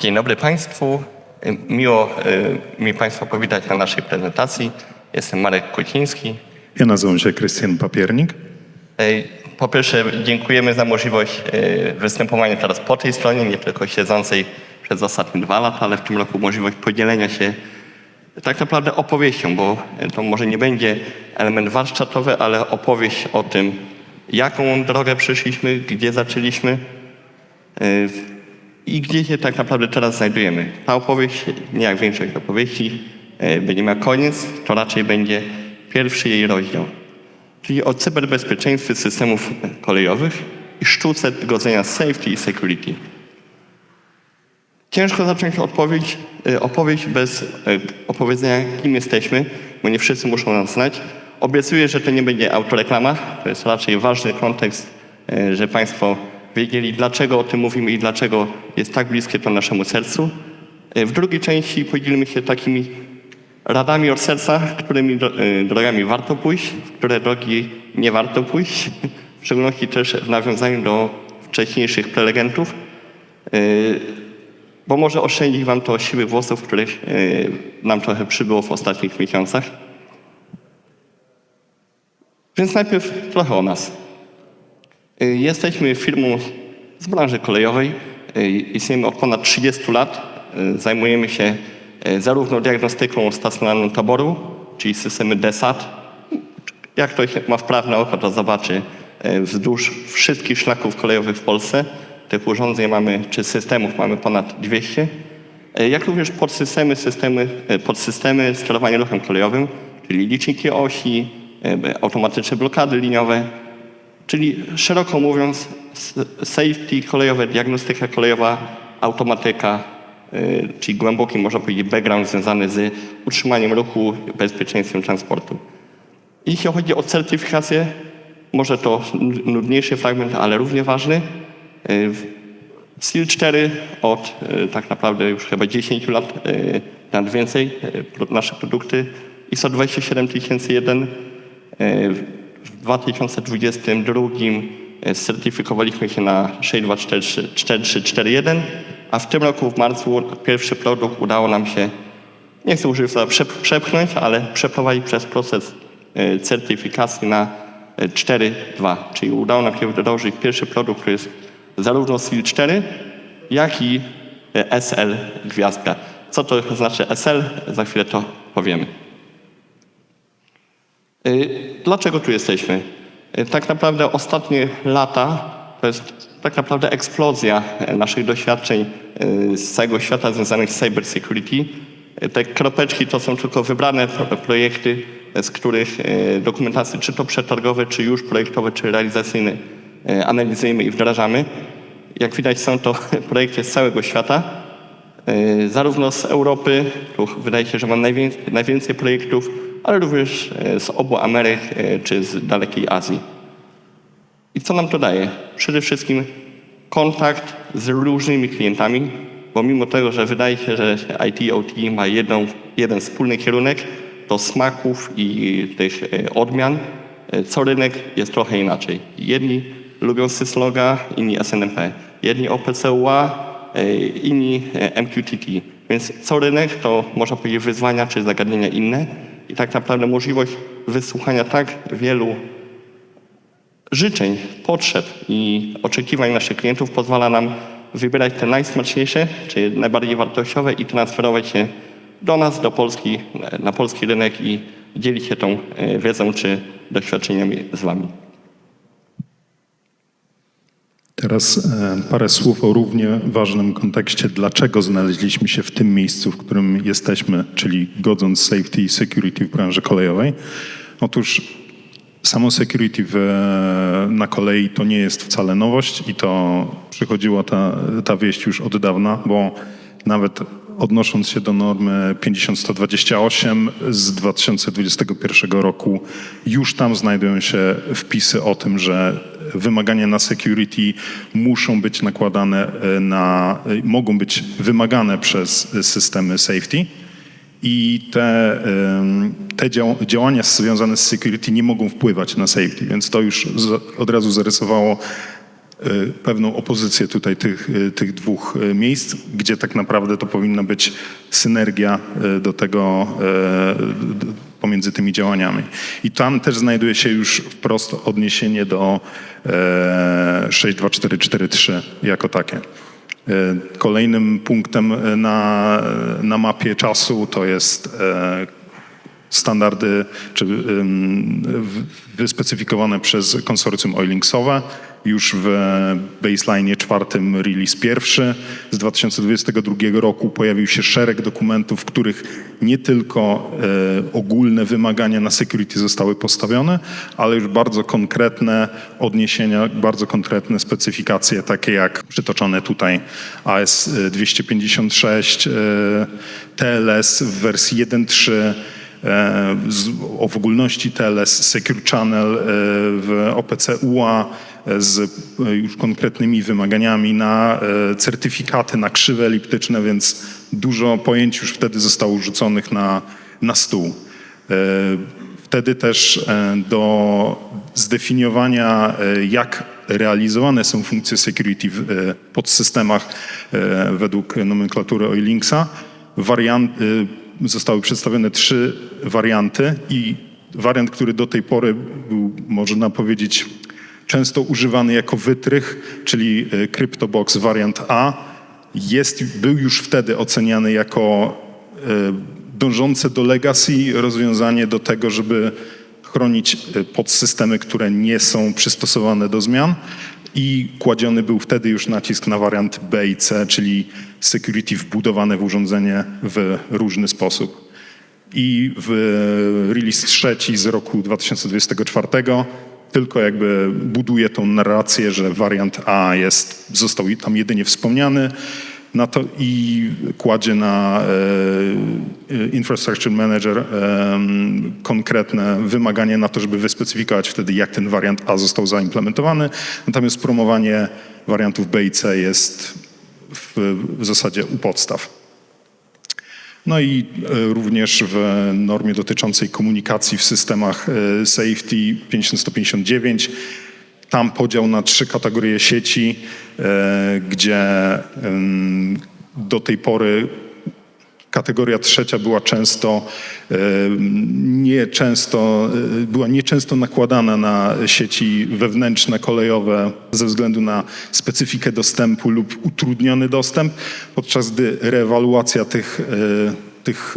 Dzień dobry Państwu. Miło y, mi Państwa powitać na naszej prezentacji. Jestem Marek Kociński. Ja nazywam się Krystian Papiernik. Y, Po pierwsze dziękujemy za możliwość y, występowania teraz po tej stronie, nie tylko siedzącej przez ostatnie dwa lata, ale w tym roku możliwość podzielenia się tak naprawdę opowieścią, bo to może nie będzie element warsztatowy, ale opowieść o tym, jaką drogę przeszliśmy, gdzie zaczęliśmy y, i gdzie się tak naprawdę teraz znajdujemy. Ta opowieść, nie jak większość opowieści, y, będzie miała koniec, to raczej będzie pierwszy jej rozdział. Czyli o cyberbezpieczeństwie systemów kolejowych i sztuce godzenia safety i security. Ciężko zacząć odpowiedź, y, opowieść bez y, opowiedzenia, kim jesteśmy, bo nie wszyscy muszą nas znać. Obiecuję, że to nie będzie autoreklama, to jest raczej ważny kontekst, że Państwo wiedzieli, dlaczego o tym mówimy i dlaczego jest tak bliskie to naszemu sercu. Y, W drugiej części podzielimy się takimi radami od serca, którymi y, drogami warto pójść, w które drogi nie warto pójść, w szczególności też w nawiązaniu do wcześniejszych prelegentów y, bo może oszczędzić Wam to siły włosów, których nam trochę przybyło w ostatnich miesiącach. Więc najpierw trochę o nas. Y, Jesteśmy firmą z branży kolejowej. Y, Istniejemy od ponad 30 lat. Y, Zajmujemy się zarówno diagnostyką stacjonarną taboru, czyli systemy DESAT. Jak ktoś ma wprawne oko, to zobaczy wzdłuż wszystkich szlaków kolejowych w Polsce. Tych urządzeń mamy, czy systemów mamy ponad 200. Y, Jak również podsystemy, systemy, podsystemy sterowania ruchem kolejowym, czyli liczniki osi, automatyczne blokady liniowe, Czyli szeroko mówiąc, safety kolejowe, diagnostyka kolejowa, automatyka, y, czyli głęboki, można powiedzieć, background związany z utrzymaniem ruchu, bezpieczeństwem transportu. Jeśli chodzi o certyfikację, może to nudniejszy fragment, ale równie ważny. Y, SIL 4 od y, tak naprawdę już chyba 10 lat, nawet więcej, nasze produkty ISO 27001 y, w 2022 y, certyfikowaliśmy się na 62441, a w tym roku w marcu pierwszy produkt udało nam się, nie chcę użyć słowa przep- przepchnąć, ale przeprowadzić przez proces y, certyfikacji na y, 4.2, czyli udało nam się wdrożyć pierwszy produkt, który jest zarówno SIL 4, jak i SL gwiazdka. Co to znaczy SL? Za chwilę to powiemy. Y, Dlaczego tu jesteśmy? Y, Tak naprawdę ostatnie lata to jest tak naprawdę eksplozja y, naszych doświadczeń y, z całego świata związanych z cybersecurity. Y, Te kropeczki to są tylko wybrane pro- projekty, y, z których y, dokumentacje czy to przetargowe, czy już projektowe, czy realizacyjne analizujemy i wdrażamy. Jak widać są to projekty z całego świata. Zarówno z Europy, tu wydaje się, że mam najwięcej, najwięcej projektów, ale również y, z obu Ameryk y, czy z dalekiej Azji. I co nam to daje? Przede wszystkim kontakt z różnymi klientami, bo mimo tego, że wydaje się, że IT, OT ma jedną, jeden wspólny kierunek, to smaków i tych y, odmian co rynek jest trochę inaczej. Jedni lubią Sysloga, inni SNMP. Jedni OPCUA, inni MQTT. Więc co rynek to można powiedzieć wyzwania czy zagadnienia inne i tak naprawdę możliwość wysłuchania tak wielu życzeń, potrzeb i oczekiwań naszych klientów pozwala nam wybierać te najsmaczniejsze, czyli najbardziej wartościowe i transferować je do nas, do Polski, na polski rynek i dzielić się tą e, wiedzą czy doświadczeniami z Wami. Teraz e, parę słów o równie ważnym kontekście, dlaczego znaleźliśmy się w tym miejscu, w którym jesteśmy, czyli godząc safety i security w branży kolejowej. Otóż samo security w, na kolei to nie jest wcale nowość i to przychodziła ta, ta wieść już od dawna, bo nawet odnosząc się do normy 50128 z 2021 roku, już tam znajdują się wpisy o tym, że wymagania na security muszą być nakładane e, na, e, mogą być wymagane przez systemy safety. I te, te dział- działania związane z security nie mogą wpływać na safety, więc to już od razu zarysowało y, pewną opozycję tutaj tych, tych dwóch miejsc, gdzie tak naprawdę to powinna być synergia do tego pomiędzy tymi działaniami. I tam też znajduje się już wprost odniesienie do e, 62443 jako takie. E, Kolejnym punktem e, na, na mapie czasu to jest e, standardy czy, wyspecyfikowane przez konsorcjum Oilingsowe. Już w baseline czwartym release pierwszy. Z 2022 roku pojawił się szereg dokumentów, w których nie tylko e, ogólne wymagania na security zostały postawione, ale już bardzo konkretne odniesienia, bardzo konkretne specyfikacje, takie jak przytoczone tutaj AS 256, e, TLS w wersji 1.3, e, o w ogólności TLS, Secure Channel e, w OPC UA z e, już konkretnymi wymaganiami na e, certyfikaty, na krzywe eliptyczne, więc dużo pojęć już wtedy zostało rzuconych na, na stół. E, Wtedy też do zdefiniowania, jak realizowane są funkcje security w podsystemach według nomenklatury Oilingsa, wariant, zostały przedstawione trzy warianty i wariant, który do tej pory był, można powiedzieć, często używany jako wytrych, czyli e, CryptoBox wariant A, jest, był już wtedy oceniany jako e, dążące do legacy rozwiązanie do tego, żeby chronić e, podsystemy, które nie są przystosowane do zmian i kładziony był wtedy już nacisk na wariant B i C, czyli security wbudowane w urządzenie w różny sposób. I w release trzeci z roku 2024 tylko jakby buduje tą narrację, że wariant A jest, został tam jedynie wspomniany na to i kładzie na e, e, Infrastructure Manager e, konkretne wymaganie na to, żeby wyspecyfikować wtedy, jak ten wariant A został zaimplementowany. Natomiast promowanie wariantów B i C jest w, w zasadzie u podstaw. No i e, również w normie dotyczącej komunikacji w systemach e, safety 5159 tam podział na trzy kategorie sieci, e, gdzie do tej pory kategoria trzecia była często nieczęsto, e, była nieczęsto nakładana na sieci wewnętrzne, kolejowe ze względu na specyfikę dostępu lub utrudniony dostęp, podczas gdy reewaluacja tych, e, tych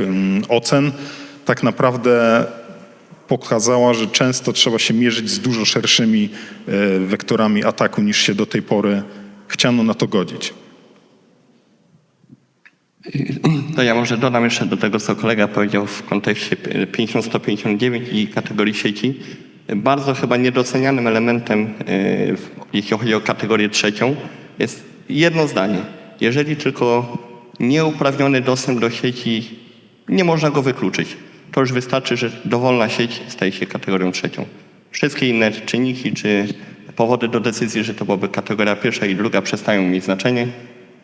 ocen tak naprawdę pokazała, że często trzeba się mierzyć z dużo szerszymi e, wektorami ataku niż się do tej pory chciano na to godzić. To ja może dodam jeszcze do tego, co kolega powiedział w kontekście 50-159 i kategorii sieci. Bardzo chyba niedocenianym elementem, e, jeśli chodzi o kategorię trzecią, jest jedno zdanie. Jeżeli tylko nieuprawniony dostęp do sieci, nie można go wykluczyć. To już wystarczy, że dowolna sieć staje się kategorią trzecią. Wszystkie inne czynniki czy powody do decyzji, że to byłaby kategoria pierwsza i druga przestają mieć znaczenie.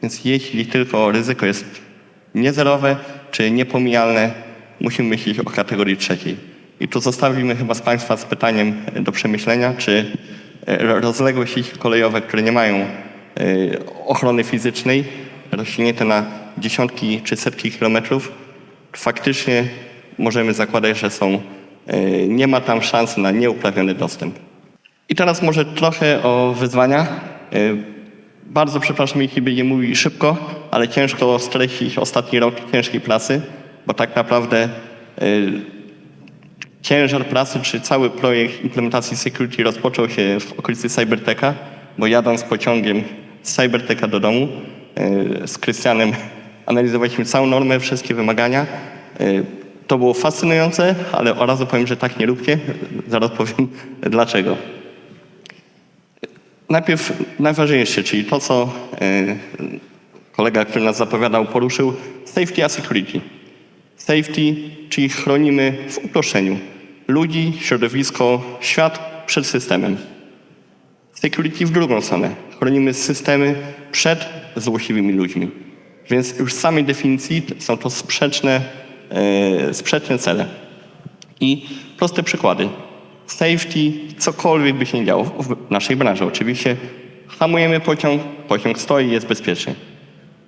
Więc jeśli tylko ryzyko jest niezerowe czy niepomijalne, musimy myśleć o kategorii trzeciej. I tu zostawimy chyba z Państwa z pytaniem do przemyślenia, czy e, rozległe sieci kolejowe, które nie mają e, ochrony fizycznej, rozciągnięte na dziesiątki czy setki kilometrów, faktycznie możemy zakładać, że są, e, nie ma tam szans na nieuprawniony dostęp. I teraz może trochę o wyzwania. Bardzo przepraszam, jeśli będzie mówił szybko, ale ciężko streścić ostatni rok ciężkiej pracy, bo tak naprawdę e, ciężar pracy czy cały projekt implementacji security rozpoczął się w okolicy Cyberteka, bo jadąc pociągiem z Cyberteka do domu e, z Krystianem analizowaliśmy całą normę, wszystkie wymagania. E, To było fascynujące, ale od razu powiem, że tak nie róbcie. Zaraz powiem dlaczego. Najpierw najważniejsze, czyli to, co e, kolega, który nas zapowiadał, poruszył, safety a security. Safety, czyli chronimy w uproszczeniu ludzi, środowisko, świat przed systemem. Security w drugą stronę. Chronimy systemy przed złośliwymi ludźmi. Więc już z samej definicji są to sprzeczne, e, sprzeczne cele. I proste przykłady. Safety, cokolwiek by się nie działo w naszej branży oczywiście, hamujemy pociąg, pociąg stoi, jest bezpieczny.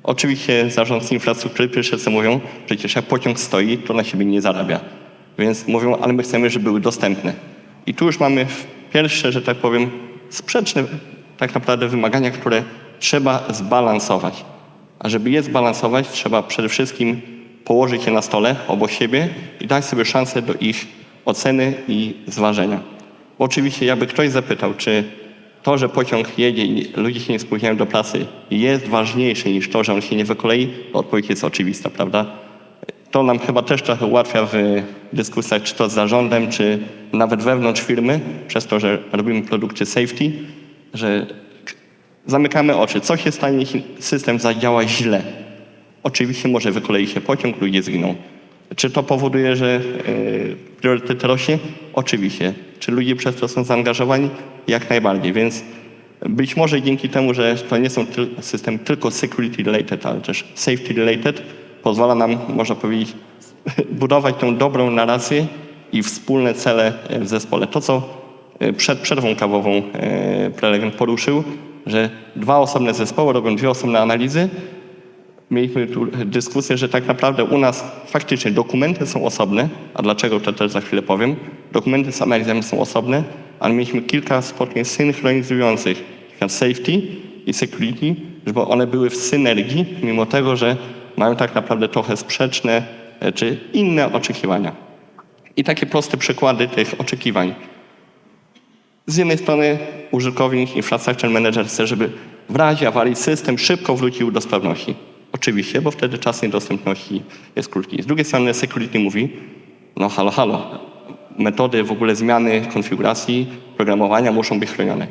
Oczywiście zarządcy infrastruktury pierwsze mówią, przecież jak pociąg stoi, to na siebie nie zarabia. Więc mówią, ale my chcemy, żeby były dostępne. I tu już mamy pierwsze, że tak powiem, sprzeczne tak naprawdę wymagania, które trzeba zbalansować. A żeby je zbalansować, trzeba przede wszystkim położyć je na stole obok siebie i dać sobie szansę do ich oceny i zważenia. Bo oczywiście, jakby ktoś zapytał, czy to, że pociąg jedzie i ludzie się nie spóźniają do pracy, jest ważniejsze niż to, że on się nie wykolei, to odpowiedź jest oczywista, prawda? To nam chyba też trochę ułatwia w dyskusjach, czy to z zarządem, czy nawet wewnątrz firmy, przez to, że robimy produkty safety, że zamykamy oczy. Co się stanie, jeśli system zadziała źle? Oczywiście może wykolei się pociąg, ludzie zginą. Czy to powoduje, że yy, priorytet rośnie? Oczywiście. Czy ludzie przez to są zaangażowani? Jak najbardziej. Więc być może dzięki temu, że to nie są systemy tylko security related, ale też safety related, pozwala nam, można powiedzieć, budować tą dobrą narrację i wspólne cele w zespole. To, co e, przed przerwą kawową e, prelegent poruszył, że dwa osobne zespoły robią dwie osobne analizy, mieliśmy tu dyskusję, że tak naprawdę u nas faktycznie dokumenty są osobne, a dlaczego to też za chwilę powiem. Dokumenty z analizami są osobne, ale mieliśmy kilka spotkań synchronizujących safety i security, żeby one były w synergii, mimo tego, że mają tak naprawdę trochę sprzeczne e, czy inne oczekiwania. I takie proste przykłady tych oczekiwań. Z jednej strony użytkownik, infrastructure manager chce, żeby w razie awarii system szybko wrócił do sprawności. Oczywiście, bo wtedy czas niedostępności jest krótki. Z drugiej strony security mówi, no halo, halo, metody w ogóle zmiany konfiguracji programowania muszą być chronione.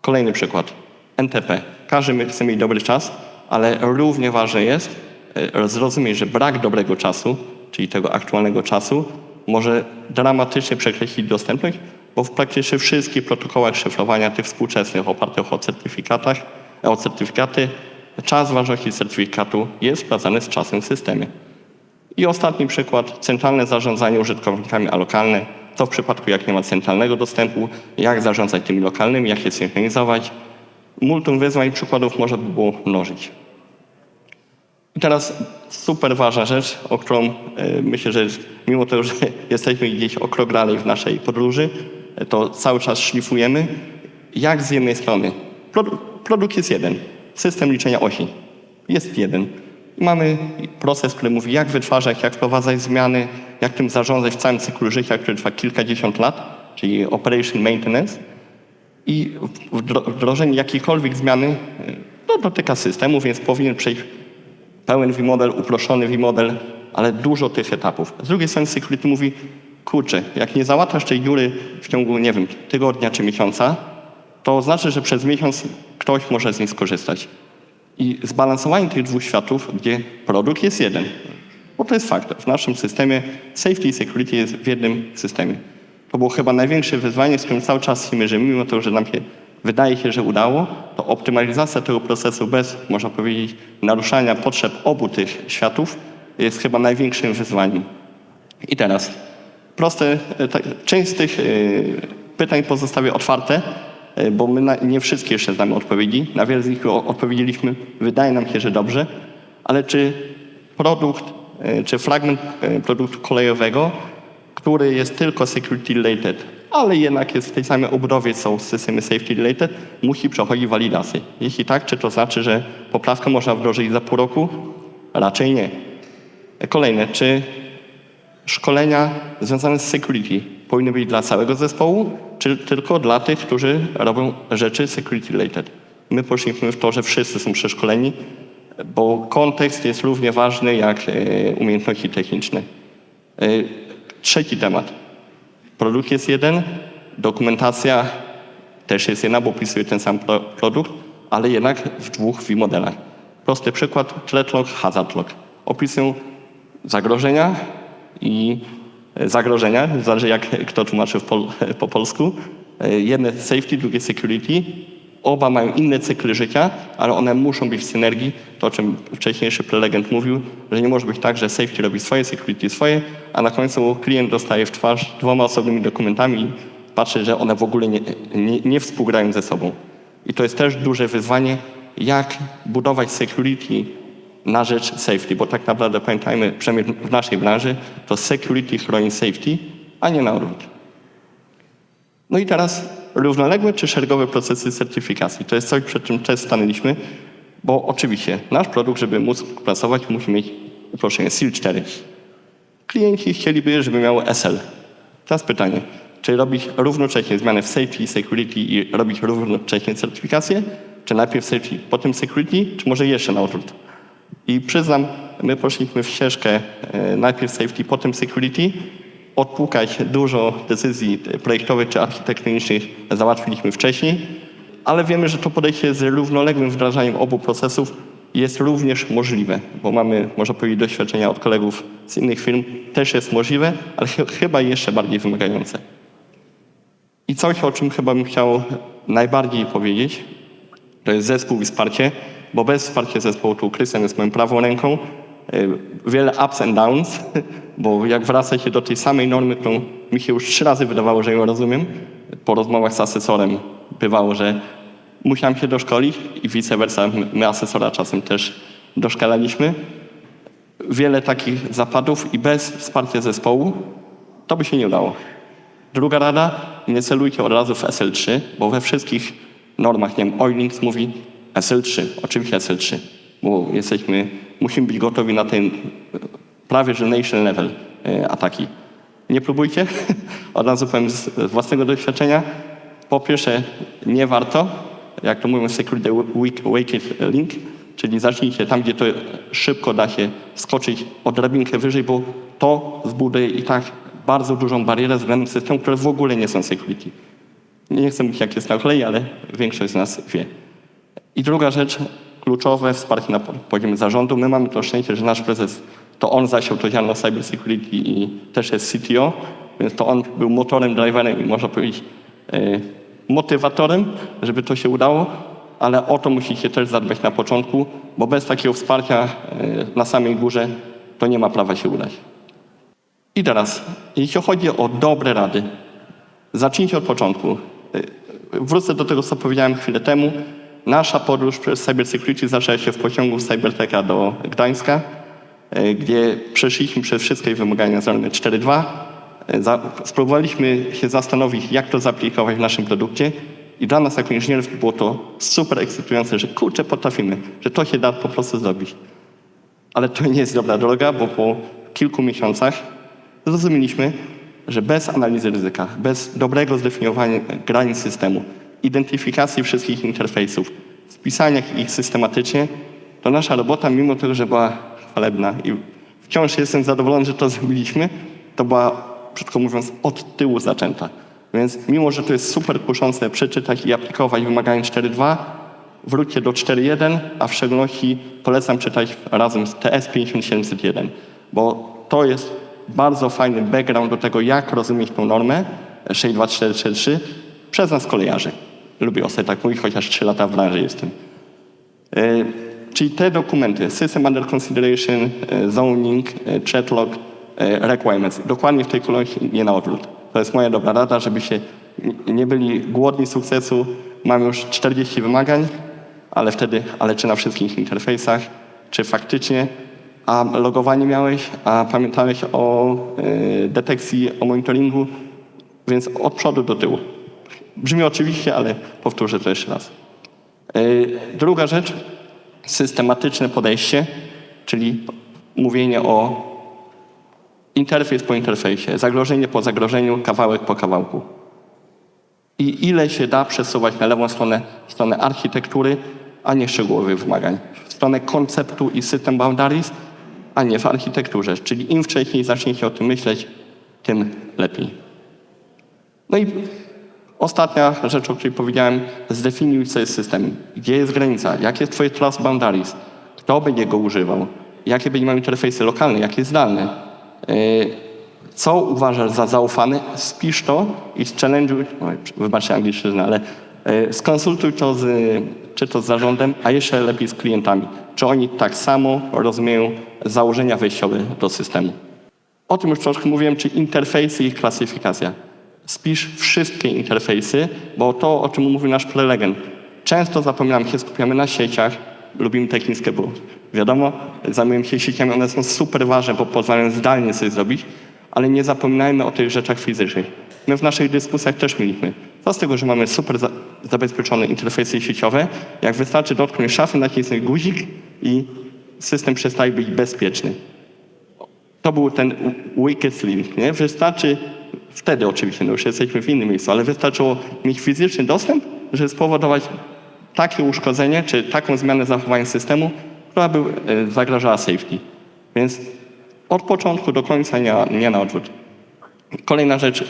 Kolejny przykład. NTP. Każdy my chce mieć dobry czas, ale równie ważne jest e, zrozumieć, że brak dobrego czasu, czyli tego aktualnego czasu, może dramatycznie przekreślić dostępność, bo w praktycznie wszystkich protokołach szyfrowania tych współczesnych opartych o certyfikatach, o certyfikaty, czas ważności certyfikatu jest sprawdzany z czasem w systemie. I ostatni przykład, centralne zarządzanie użytkownikami, a lokalne. To w przypadku, jak nie ma centralnego dostępu, jak zarządzać tymi lokalnymi, jak je synchronizować. Multum wyzwań i przykładów można by było mnożyć. I teraz super ważna rzecz, o którą e, myślę, że mimo tego, że jesteśmy gdzieś o krok dalej w naszej podróży, e, to cały czas szlifujemy. Jak z jednej strony, produ- produkt jest jeden, system liczenia osi jest jeden. Mamy proces, który mówi, jak wytwarzać, jak wprowadzać zmiany, jak tym zarządzać w całym cyklu życia, który trwa kilkadziesiąt lat, czyli operation maintenance. I wdro- wdrożenie jakiejkolwiek zmiany e, no, dotyka systemu, więc powinien przejść pełen V-model, uproszczony V-model, ale dużo tych etapów. Z drugiej strony security mówi, kurczę, jak nie załatasz tej dziury w ciągu, nie wiem, tygodnia czy miesiąca, to znaczy, że przez miesiąc ktoś może z niej skorzystać. I zbalansowanie tych dwóch światów, gdzie produkt jest jeden, bo to jest fakt, w naszym systemie safety i security jest w jednym systemie. To było chyba największe wyzwanie, z którym cały czas się mierzymy, mimo tego, że nam się wydaje się, że udało, to optymalizacja tego procesu bez, można powiedzieć, naruszania potrzeb obu tych światów jest chyba największym wyzwaniem. I teraz, proste, e, tak, część z tych e, pytań pozostawię otwarte, bo my na, nie wszystkie jeszcze znamy odpowiedzi. Na wiele z nich odpowiedzieliśmy, wydaje nam się, że dobrze, ale czy produkt, e, czy fragment e, produktu kolejowego, który jest tylko security related, ale jednak jest w tej samej obudowie są systemy safety related, musi przechodzić walidację. Jeśli tak, czy to znaczy, że poprawkę można wdrożyć za pół roku? Raczej nie. Kolejne, czy szkolenia związane z security powinny być dla całego zespołu, czy tylko dla tych, którzy robią rzeczy security related? My poszliśmy w to, że wszyscy są przeszkoleni, bo kontekst jest równie ważny jak e, umiejętności techniczne. E, Trzeci temat. Produkt jest jeden, dokumentacja też jest jedna, bo opisuje ten sam pro- produkt, ale jednak w dwóch V-modelach. Prosty przykład, threat log, hazard log. Opisują zagrożenia i zagrożenia, zależy jak kto tłumaczy pol, po polsku. Jedne safety, drugie security. Oba mają inne cykly życia, ale one muszą być w synergii. To, o czym wcześniejszy prelegent mówił, że nie może być tak, że safety robi swoje, security swoje, a na końcu klient dostaje w twarz dwoma osobnymi dokumentami i patrzy, że one w ogóle nie, nie, nie współgrają ze sobą. I to jest też duże wyzwanie, jak budować security na rzecz safety, bo tak naprawdę pamiętajmy, przynajmniej w naszej branży, to security chroni safety, a nie na odwrót. No i teraz równoległe czy szeregowe procesy certyfikacji. To jest coś, przed czym często stanęliśmy, bo oczywiście nasz produkt, żeby móc pracować, musi mieć uproszczenie SIL 4. Klienci chcieliby, żeby miało SL. Teraz pytanie, czy robić równocześnie zmianę w safety, security i robić równocześnie certyfikację, czy najpierw safety, potem security, czy może jeszcze na odwrót? I przyznam, my poszliśmy w ścieżkę e, najpierw safety, potem security. Odpukać dużo decyzji projektowych czy architektonicznych załatwiliśmy wcześniej, ale wiemy, że to podejście z równoległym wdrażaniem obu procesów jest również możliwe, bo mamy, można powiedzieć, doświadczenia od kolegów z innych firm, też jest możliwe, ale ch- chyba jeszcze bardziej wymagające. I coś, o czym chyba bym chciał najbardziej powiedzieć, to jest zespół i wsparcie, bo bez wsparcia zespołu, tu Krystian jest moją prawą ręką, y, wiele ups and downs, bo jak wraca się do tej samej normy, którą mi się już trzy razy wydawało, że ją rozumiem, po rozmowach z asesorem bywało, że musiałem się doszkolić i vice versa, my- asesora czasem też doszkalaliśmy. Wiele takich zapadów i bez wsparcia zespołu to by się nie udało. Druga rada, nie celujcie od razu w SL3, bo we wszystkich normach, nie wiem, Oilings mówi SL3, oczywiście SL3, bo jesteśmy, musimy być gotowi na ten e, prawie że nation level e, ataki. Nie próbujcie, od razu powiem z z własnego doświadczenia. Po pierwsze, nie warto, jak to mówią security weak- wicked link, czyli zacznijcie tam, gdzie to szybko da się skoczyć o drabinkę wyżej, bo to zbuduje i tak bardzo dużą barierę względem systemów, które w ogóle nie są security. Nie chcę mówić, jak jest na kolei, ale większość z nas wie. I druga rzecz, kluczowe wsparcie na po- poziomie zarządu. My mamy to szczęście, że nasz prezes, to on zasiął to ziarno cybersecurity i też jest CTO, więc to on był motorem, driverem i można powiedzieć e, motywatorem, żeby to się udało, ale o to musicie też zadbać na początku, bo bez takiego wsparcia e, na samej górze to nie ma prawa się udać. I teraz, jeśli chodzi o dobre rady, zacznijcie od początku. Y, Wrócę do tego, co powiedziałem chwilę temu. Nasza podróż przez cybersecurity zaczęła się w pociągu z Cyberteka do Gdańska, y, gdzie przeszliśmy przez wszystkie wymagania z normy 4.2. Y, za- Spróbowaliśmy się zastanowić, jak to zaaplikować w naszym produkcie i dla nas jako inżynierów było to super ekscytujące, że kurczę, potrafimy, że to się da po prostu zrobić. Ale to nie jest dobra droga, bo po kilku miesiącach zrozumieliśmy, że bez analizy ryzyka, bez dobrego zdefiniowania granic systemu, identyfikacji wszystkich interfejsów, spisania ich systematycznie, to nasza robota, mimo tego, że była chwalebna i wciąż jestem zadowolony, że to zrobiliśmy, to była, krótko mówiąc, od tyłu zaczęta. Więc mimo, że to jest super kuszące przeczytać i aplikować wymagania 4.2, wróćcie do 4.1, a w szczególności polecam czytać razem z TS 5701, bo to jest bardzo fajny background do tego, jak rozumieć tą normę 62433 przez nas kolejarzy. Lubię o sobie tak mówić, chociaż 3 lata w branży jestem. E, Czyli te dokumenty, System Under Consideration, e, Zoning, e, Threat Log, e, Requirements, dokładnie w tej kolejności, nie na odwrót. To jest moja dobra rada, żebyście nie- nie byli głodni sukcesu. Mam już 40 wymagań, ale wtedy, ale czy na wszystkich interfejsach, czy faktycznie, a logowanie miałeś, a pamiętałeś o detekcji, o monitoringu, więc od przodu do tyłu. Brzmi oczywiście, ale powtórzę to jeszcze raz. E, Druga rzecz, systematyczne podejście, czyli mówienie o interfejs po interfejsie, zagrożenie po zagrożeniu, kawałek po kawałku. I ile się da przesuwać na lewą stronę, stronę architektury, a nie szczegółowych wymagań. W stronę konceptu i system boundaries, a nie w architekturze. Czyli im wcześniej zaczniecie o tym myśleć, tym lepiej. No i ostatnia rzecz, o której powiedziałem, zdefiniuj, co jest systemem. Gdzie jest granica? Jakie jest twoje trust boundaries? Kto będzie go używał? Jakie będzie miał interfejsy lokalne? Jakie zdalne? Yy, Co uważasz za zaufane? Spisz to i challenge'uj, wybaczcie angielszczyznę, ale yy, skonsultuj to z, czy to z zarządem, a jeszcze lepiej z klientami. Czy oni tak samo rozumieją założenia wejściowe do systemu? O tym już troszkę mówiłem, czy interfejsy i ich klasyfikacja. Spisz wszystkie interfejsy, bo to, o czym mówi nasz prelegent, Często zapominam się, skupiamy na sieciach, lubimy te chińskie, bo wiadomo, zajmujemy się sieciami, one są super ważne, bo pozwalają zdalnie coś zrobić, ale nie zapominajmy o tych rzeczach fizycznych. My w naszych dyskusjach też mieliśmy. Co z tego, że mamy super za zabezpieczone interfejsy sieciowe, jak wystarczy dotknąć szafy, nacisnąć guzik i system przestaje być bezpieczny. To był ten weakest link, nie? Wystarczy, wtedy oczywiście, no już jesteśmy w innym miejscu, ale wystarczyło mieć fizyczny dostęp, żeby spowodować takie uszkodzenie, czy taką zmianę zachowania systemu, która by e, zagrażała safety. Więc od początku do końca nie, nie na odwrót. Kolejna rzecz,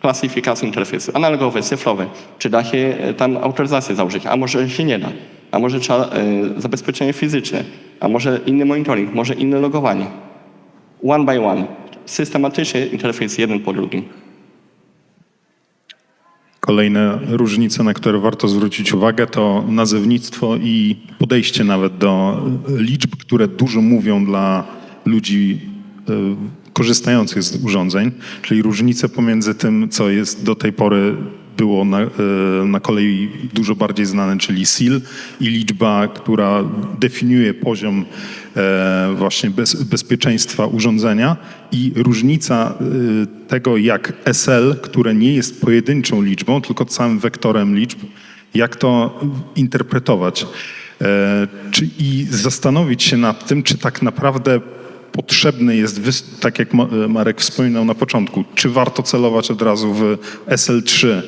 klasyfikacja interfejsu. Analogowe, cyfrowe. Czy da się e, tam autoryzację założyć? A może się nie da? A może trzeba e, zabezpieczenie fizyczne? A może inny monitoring? Może inne logowanie? One by one. Systematycznie interfejs jeden po drugim. Kolejne różnice, na które warto zwrócić uwagę, to nazewnictwo i podejście nawet do liczb, które dużo mówią dla ludzi e, korzystających z urządzeń, czyli różnice pomiędzy tym, co jest do tej pory było na, e, na kolei dużo bardziej znane, czyli SIL i liczba, która definiuje poziom właśnie bez, bezpieczeństwa urządzenia i różnica e, tego, jak SL, które nie jest pojedynczą liczbą, tylko całym wektorem liczb, jak to interpretować. E, Czy, I zastanowić się nad tym, czy tak naprawdę potrzebny jest, tak jak Ma- Marek wspominał na początku, czy warto celować od razu w SL3,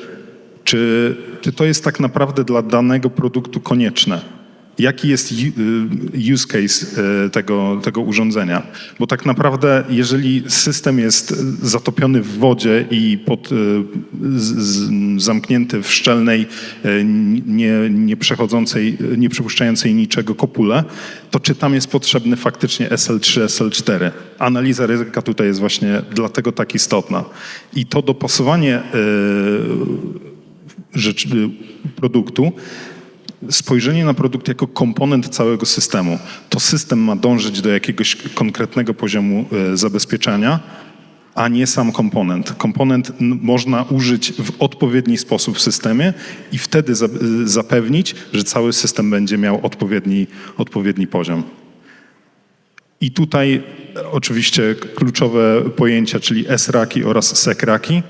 czy, czy to jest tak naprawdę dla danego produktu konieczne? Jaki jest y, use case y, tego, tego urządzenia? Bo tak naprawdę, jeżeli system jest zatopiony w wodzie i pod, y, z, z, zamknięty w szczelnej, nie, nie przechodzącej, nie niczego kopule, to czy tam jest potrzebny faktycznie SL3, SL4? Analiza ryzyka tutaj jest właśnie dlatego tak istotna. I to dopasowanie y, rzecz, produktu, spojrzenie na produkt jako komponent całego systemu. To system ma dążyć do jakiegoś konkretnego poziomu y, zabezpieczenia, a nie sam komponent. Komponent można użyć w odpowiedni sposób w systemie i wtedy y, zapewnić, że cały system będzie miał odpowiedni, odpowiedni poziom. I tutaj e, oczywiście kluczowe pojęcia, czyli SRAKI oraz SECRAKI.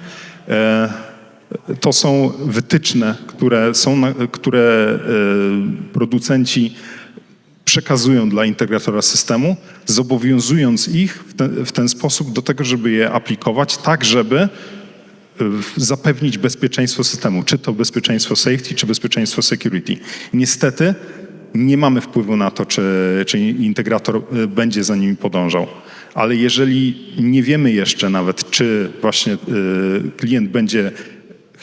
To są wytyczne, które, są które e, producenci przekazują dla integratora systemu, zobowiązując ich w ten, w ten sposób do tego, żeby je aplikować, tak żeby e, zapewnić bezpieczeństwo systemu, czy to bezpieczeństwo safety, czy bezpieczeństwo security. Niestety nie mamy wpływu na to, czy, czy integrator e, będzie za nimi podążał. Ale jeżeli nie wiemy jeszcze nawet, czy właśnie klient będzie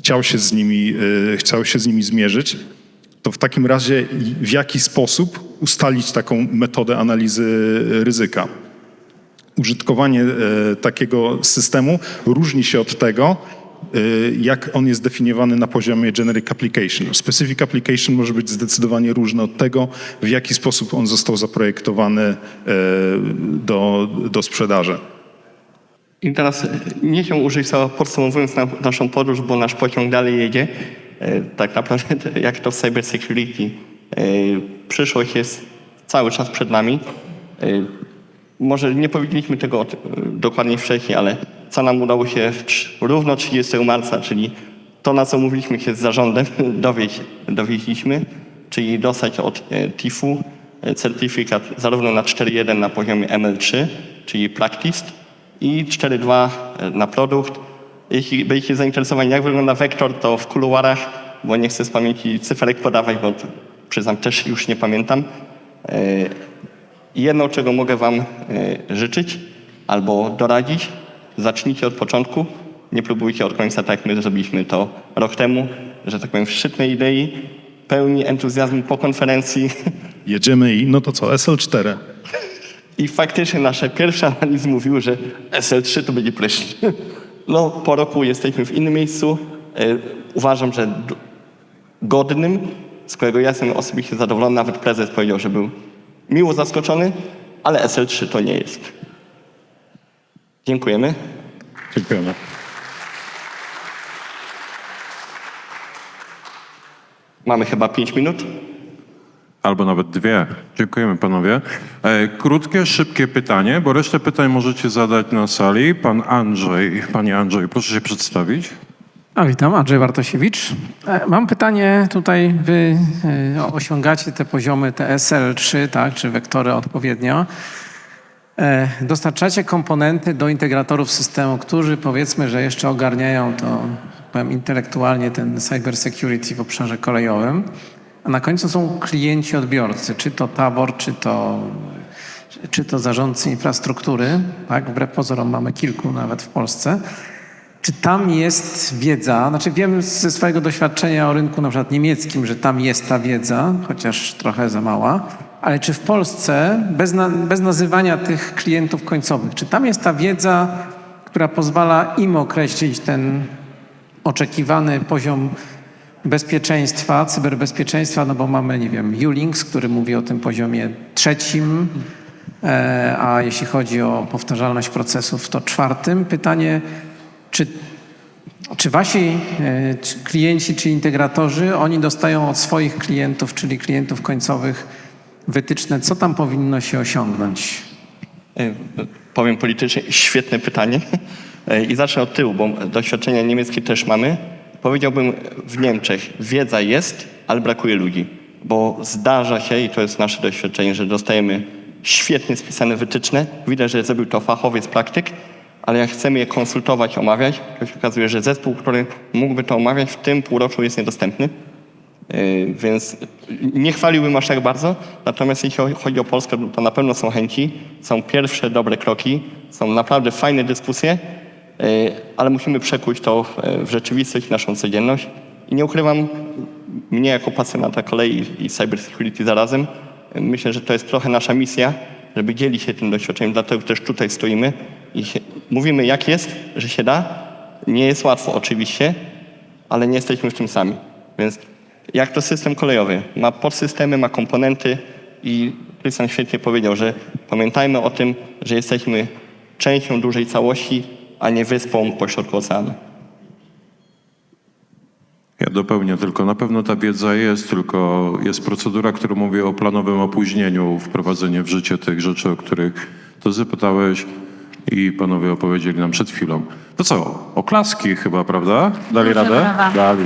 chciał się z nimi, e, chciał się z nimi zmierzyć, to w takim razie w jaki sposób ustalić taką metodę analizy ryzyka? użytkowanie e, takiego systemu różni się od tego, e, jak on jest definiowany na poziomie generic application. Specific application może być zdecydowanie różny od tego, w jaki sposób on został zaprojektowany do, do sprzedaży. I teraz nie się użyć słowa podsumowując na, naszą podróż, bo nasz pociąg dalej jedzie. E, tak naprawdę jak to w cybersecurity. E, przyszłość jest cały czas przed nami. E, może nie powiedzieliśmy tego dokładnie wcześniej, ale co nam udało się równo 30 marca, czyli to, na co mówiliśmy się z zarządem, dowieść, dowieźliśmy, czyli dostać od TIF-u certyfikat zarówno na 4.1 na poziomie ML3, czyli Practiced, i 4.2 na produkt. Jeśli byliście zainteresowani, jak wygląda wektor, to w kuluarach, bo nie chcę z pamięci cyferek podawać, bo przyznam, też już nie pamiętam. E, Jedno, czego mogę Wam e, życzyć albo doradzić, zacznijcie od początku, nie próbujcie od końca, tak jak my zrobiliśmy to rok temu, że tak powiem w szczytnej idei, pełni entuzjazmu po konferencji Jedziemy i no to co, SL4. I faktycznie nasze pierwsze analizy mówiły, że SL3 to będzie pryszcz. No, po roku jesteśmy w innym miejscu. E, Uważam, że godnym, z którego ja jestem osobiście zadowolony. Nawet prezes powiedział, że był miło zaskoczony, ale SL3 to nie jest. Dziękujemy. Dziękujemy. Mamy chyba 5 minut. Albo nawet dwie. Dziękujemy panowie. E, krótkie, szybkie pytanie, bo resztę pytań możecie zadać na sali. Pan Andrzej, panie Andrzej, proszę się przedstawić. A witam, Andrzej Bartosiewicz. E, Mam pytanie tutaj, wy e, osiągacie te poziomy TSL3, tak, czy wektory odpowiednio. Dostarczacie komponenty do integratorów systemu, którzy powiedzmy, że jeszcze ogarniają to powiem, intelektualnie ten cyber security w obszarze kolejowym, a na końcu są klienci odbiorcy, czy to tabor, czy to, czy to zarządcy infrastruktury, tak, wbrew pozorom mamy kilku nawet w Polsce. Czy tam jest wiedza? Znaczy wiem ze swojego doświadczenia o rynku na przykład niemieckim, że tam jest ta wiedza, chociaż trochę za mała, ale czy w Polsce, bez, na, bez nazywania tych klientów końcowych, czy tam jest ta wiedza, która pozwala im określić ten oczekiwany poziom bezpieczeństwa, cyberbezpieczeństwa, no bo mamy, nie wiem, Ulinks, który mówi o tym poziomie trzecim, e, a jeśli chodzi o powtarzalność procesów, to czwartym. Pytanie, czy, czy wasi e, czy klienci czy integratorzy, oni dostają od swoich klientów, czyli klientów końcowych wytyczne, co tam powinno się osiągnąć? E, Powiem politycznie, świetne pytanie. I zacznę od tyłu, bo doświadczenia niemieckie też mamy. Powiedziałbym, w Niemczech wiedza jest, ale brakuje ludzi. Bo zdarza się, i to jest nasze doświadczenie, że dostajemy świetnie spisane wytyczne. Widać, że zrobił to fachowiec, praktyk, ale jak chcemy je konsultować, omawiać, to się okazuje, że zespół, który mógłby to omawiać, w tym półroczu jest niedostępny. Yy, Więc nie chwaliłbym aż tak bardzo, natomiast jeśli chodzi o Polskę, to na pewno są chęci, są pierwsze dobre kroki, są naprawdę fajne dyskusje, ale musimy przekuć to w- w rzeczywistość, naszą codzienność. I nie ukrywam, mnie jako pasjonata kolei i cybersecurity zarazem, yy, myślę, że to jest trochę nasza misja, żeby dzielić się tym doświadczeniem, dlatego też tutaj stoimy i się, mówimy jak jest, że się da. Nie jest łatwo oczywiście, ale nie jesteśmy w tym sami. Więc jak to system kolejowy? Ma podsystemy, ma komponenty i Krystian świetnie powiedział, że pamiętajmy o tym, że jesteśmy częścią dużej całości, a nie wyspą pośrodku oceanu. Ja dopełnię tylko, na pewno ta wiedza jest, tylko jest procedura, która mówi o planowym opóźnieniu, wprowadzenie w życie tych rzeczy, o których to zapytałeś i panowie opowiedzieli nam przed chwilą. To co, oklaski chyba, prawda? Dali radę? brawa. Dali.